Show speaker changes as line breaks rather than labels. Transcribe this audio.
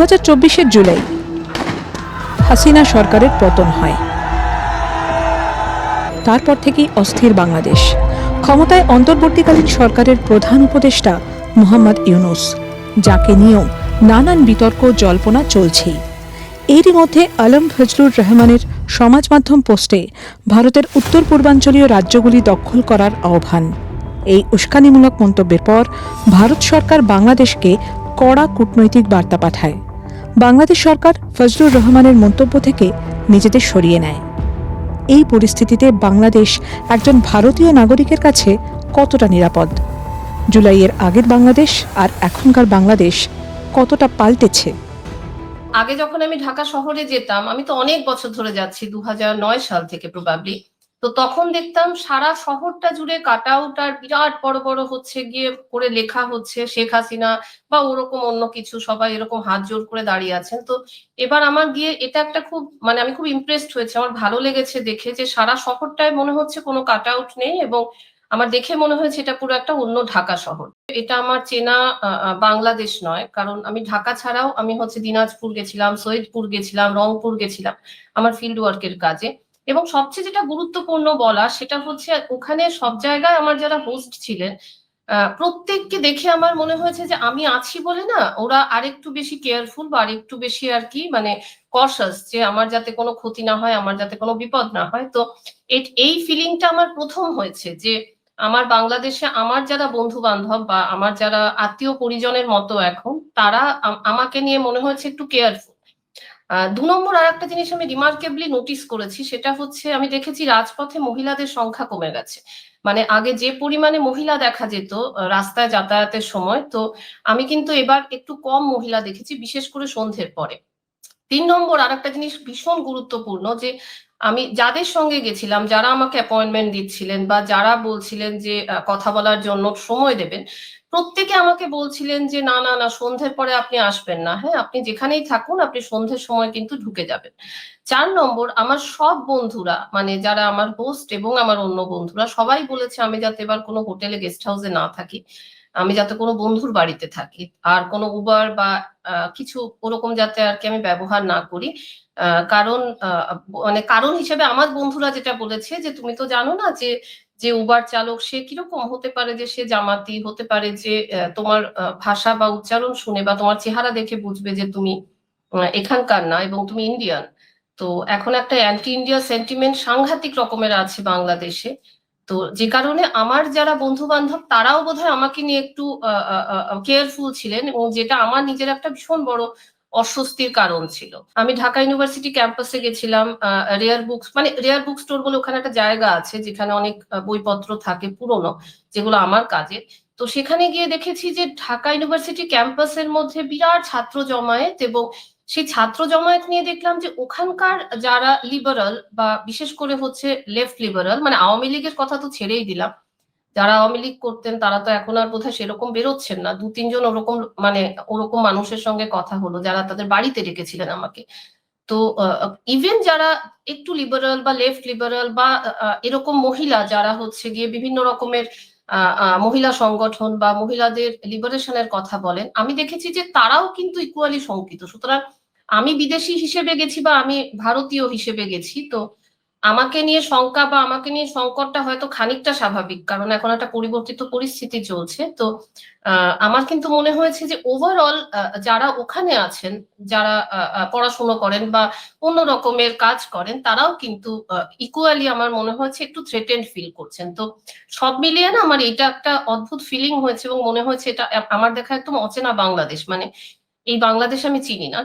হাজার জুলাই হাসিনা সরকারের পতন হয়। তারপর থেকেই অস্থির বাংলাদেশ। ক্ষমতায় অন্তর্বর্তীকালীন সরকারের প্রধান উপদেষ্টা মোহাম্মদ ইউনুস, যাকে নিয়েও নানান বিতর্ক জল্পনা চলছেই। এরই মধ্যে আলম ফজলুর রহমানের সমাজ মাধ্যম পোস্টে ভারতের উত্তর পূর্বাঞ্চলীয় রাজ্যগুলি দখল করার আহ্বান। এই উস্কানিমূলক মন্তব্যের পর ভারত সরকার বাংলাদেশকে কড়া কূটনৈতিক বার্তা পাঠায়। বাংলাদেশ সরকার ফজলুর রহমানের মন্তব্য থেকে নিজেদের সরিয়ে নেয়। এই পরিস্থিতিতে বাংলাদেশ একজন ভারতীয় নাগরিকের কাছে কতটা নিরাপদ? জুলাইয়ের আগের বাংলাদেশ আর এখনকার বাংলাদেশ কতটা পাল্টেছে?
আগে যখন আমি ঢাকা শহরে যেতাম, আমি তো অনেক বছর ধরে যাচ্ছি দু সাল থেকে প্রবাবলি তো তখন দেখতাম সারা শহরটা জুড়ে কাট আউট আর বিরাট বড় বড় হচ্ছে গিয়ে করে লেখা হচ্ছে শেখ হাসিনা বা ওরকম অন্য কিছু, সবাই এরকম হাত জোর করে দাঁড়িয়ে আছেন। তো এবার আমার গিয়ে এটা একটা খুব মানে আমি খুব ইমপ্রেসড হয়েছে। আমার ভালো লেগেছে দেখে যে সারা শহরটায় মনে হচ্ছে কোনো কাট আউট নেই এবং আমার দেখে মনে হয়েছে এটা পুরো একটা অন্য ঢাকা শহর। এটা আমার চেনা বাংলাদেশ নয়। কারণ আমি ঢাকা ছাড়াও আমি হচ্ছে দিনাজপুর গেছিলাম, সৈয়দপুর গেছিলাম, রংপুর গেছিলাম আমার ফিল্ড ওয়ার্কের কাজে। এবং সবচেয়ে যেটা গুরুত্বপূর্ণ বলা সেটা হচ্ছে ওখানে সব জায়গায় আমার যারা হোস্ট ছিলেন প্রত্যেককে দেখে আমার মনে হয়েছে যে আমি আছি বলে না, ওরা আরেকটু বেশি কেয়ারফুল বা আরেকটু বেশি আর কি মানে কশাস যে আমার যাতে কোনো ক্ষতি না হয়, আমার যাতে কোনো বিপদ না হয়। তো এই ফিলিংটা আমার প্রথম হয়েছে যে আমার বাংলাদেশে আমার যারা বন্ধু বান্ধব বা আমার যারা আত্মীয় পরিজনের মতো এখন, তারা আমাকে নিয়ে মনে হয়েছে একটু কেয়ারফুল দু নম্বর আর একটা জিনিস আমি রিমার্কেবলি নোটিস করেছি, সেটা হচ্ছে আমি দেখেছি রাজপথে মহিলাদের সংখ্যা কমে গেছে। মানে আগে যে পরিমাণে মহিলা দেখা যেত রাস্তায় যাতায়াতের সময়, তো আমি কিন্তু এবার একটু কম মহিলা দেখেছি, বিশেষ করে সন্ধ্যের পরে। তিন নম্বর আর একটা জিনিস ভীষণ গুরুত্বপূর্ণ যে আমি যাদের সঙ্গে গেছিলাম, যারা আমাকে অ্যাপয়েন্টমেন্ট দিচ্ছিলেন বা যারা বলছিলেন যে কথা বলার জন্য সময় দেবেন, প্রত্যেকে আমাকে বলছিলেন যে, না না না, সন্ধ্যের পরে আপনি আসবেন না। হ্যাঁ আপনি যেখানেই থাকুন, আপনি সন্ধ্যের সময় কিন্তু ঢুকে যাবেন। চার নম্বর, আমার সব বন্ধুরা মানে যারা আমার হোস্ট এবং আমার অন্য বন্ধুরা, সবাই বলেছে, আমি যাতে এবার কোনো হোটেলে গেস্ট হাউসে না থাকি। আমি যাতে কোনো বন্ধুর বাড়িতে থাকি। আর কোনো উবার বা কিছু ওরকম যাতে আর কি আমি ব্যবহার না করি। কারণ মানে কারণ হিসেবে আমার বন্ধুরা যেটা বলেছে যে, তুমি তো জানো না যে যে উবার চালক সে কীরকম হতে পারে যে, সে জামাতি, হতে পারে যে তোমার ভাষা বা উচ্চারণ শুনে বা তোমার চেহারা দেখে বুঝবে যে, তুমি এখানকার না এবং তুমি ইন্ডিয়ান তো এখন একটা অ্যান্টি ইন্ডিয়া সেন্টিমেন্ট সাংঘাতিক রকমের আছে বাংলাদেশে। তো যে কারণে আমার যারা বন্ধু বান্ধব তারাও বোধহয় আমাকে নিয়ে একটু কেয়ারফুল ছিলেন এবং যেটা আমার নিজের একটা ভীষণ বড় অস্বস্তির কারণ ছিল। আমি ঢাকা ইউনিভার্সিটি ক্যাম্পাসে গেছিলাম রেয়ার বুকস মানে রেয়ার বুক স্টোর বলে ওখানে একটা জায়গা আছে যেখানে অনেক বইপত্র থাকে পুরনো, যেগুলো আমার কাজে তো সেখানে গিয়ে দেখেছি যে ঢাকা ইউনিভার্সিটি ক্যাম্পাসের মধ্যে বিরাট ছাত্র জমায়েত এবং সেই ছাত্র জমায়েত নিয়ে দেখলাম যে ওখানকার যারা লিবারাল বা বিশেষ করে হচ্ছে লেফট লিবারাল মানে আওয়ামী লীগের কথা তো ছেড়েই দিলাম। যারা আওয়ামী লীগ করতেন তারা তো এখন আর বোধহয় সেরকম বেরোচ্ছেন না। দু তিনজন ওরকম মানে ওরকম মানুষের সঙ্গে কথা হলো যারা তাদের বাড়িতে ডেকেছিলেন আমাকে। তো ইভেন যারা একটু লিবারাল বা লেফট লিবারাল বা এরকম মহিলা যারা হচ্ছে গিয়ে বিভিন্ন রকমের আহ, মহিলা সংগঠন বা মহিলাদের লিবারেশনের কথা বলেন, আমি দেখেছি যে তারাও কিন্তু ইকুয়ালি শঙ্কিত। সুতরাং আমি বিদেশি হিসেবে গেছি বা আমি ভারতীয় হিসেবে গেছি, তো আমাকে নিয়ে শঙ্কা বা আমাকে নিয়ে সংকটটা হয়তো খানিকটা স্বাভাবিক, কারণ এখন একটা পরিবর্তিত পরিস্থিতি চলছে। তো আমার কিন্তু মনে হয়েছে যে ওভারঅল যারা ওখানে আছেন, যারা পড়াশুনো করেন বা অন্য রকমের কাজ করেন, তারাও কিন্তু ইকুয়ালি আমার মনে হয়েছে একটু থ্রেটেন্ড ফিল করছেন। তো সব মিলিয়ে না আমার এটা একটা অদ্ভুত ফিলিং হয়েছে এবং মনে হয়েছে এটা আমার দেখা একদম অচেনা বাংলাদেশ। মানে এই বাংলাদেশ আমি চিনি না।